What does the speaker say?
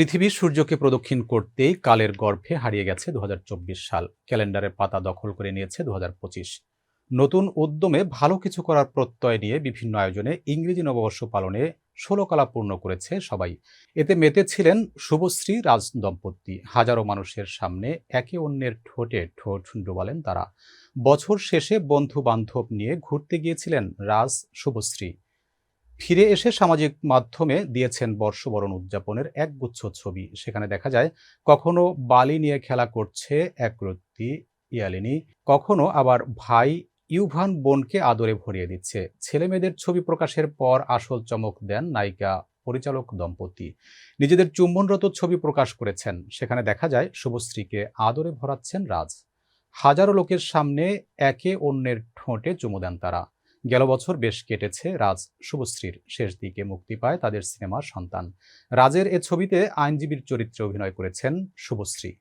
পৃথিবীর সূর্যকে প্রদক্ষিণ করতেই কালের গর্ভে হারিয়ে গেছে দু হাজার চব্বিশ সাল। ক্যালেন্ডারের পাতা দখল করে নিয়েছে দু হাজার পঁচিশ। নতুন উদ্যমে ভালো কিছু করার প্রত্যয় নিয়ে বিভিন্ন আয়োজনে ইংরেজি নববর্ষ পালনে ষোলো কলা পূর্ণ করেছে সবাই। এতে মেতেছিলেন শুভশ্রী রাজ দম্পতি হাজারো মানুষের সামনে একে অন্যের ঠোঁটে ঠোঁট ডোবালেন তারা। বছর শেষে বন্ধু বান্ধব নিয়ে ঘুরতে গিয়েছিলেন রাজ শুভশ্রী। ফিরে এসে সামাজিক মাধ্যমে দিয়েছেন বর্ষবরণ উদযাপনের একগুচ্ছ ছবি। সেখানে দেখা যায়, কখনো বালি নিয়ে খেলা করছে একরত্তি ইয়ালিনী, কখনো আবার ভাই ইউভান বোনকে আদরে ভরিয়ে দিচ্ছে। ছেলে মেয়েদের ছবি প্রকাশের পর আসল চমক দেন নায়িকা, পরিচালক দম্পতি। নিজেদের চুম্বনরত ছবি প্রকাশ করেছেন। সেখানে দেখা যায়, শুভশ্রীকে আদরে ভরাচ্ছেন রাজ। হাজারো লোকের সামনে একে অন্যের ঠোঁটে চুমু দেন তারা। গেল বছর বেশ কেটেছে। রাজ শুভশ্রীর শেষ দিকে মুক্তি পায় তাদের সিনেমার সন্তান। রাজের এ ছবিতে আইনজীবীর চরিত্রে অভিনয় করেছেন শুভশ্রী।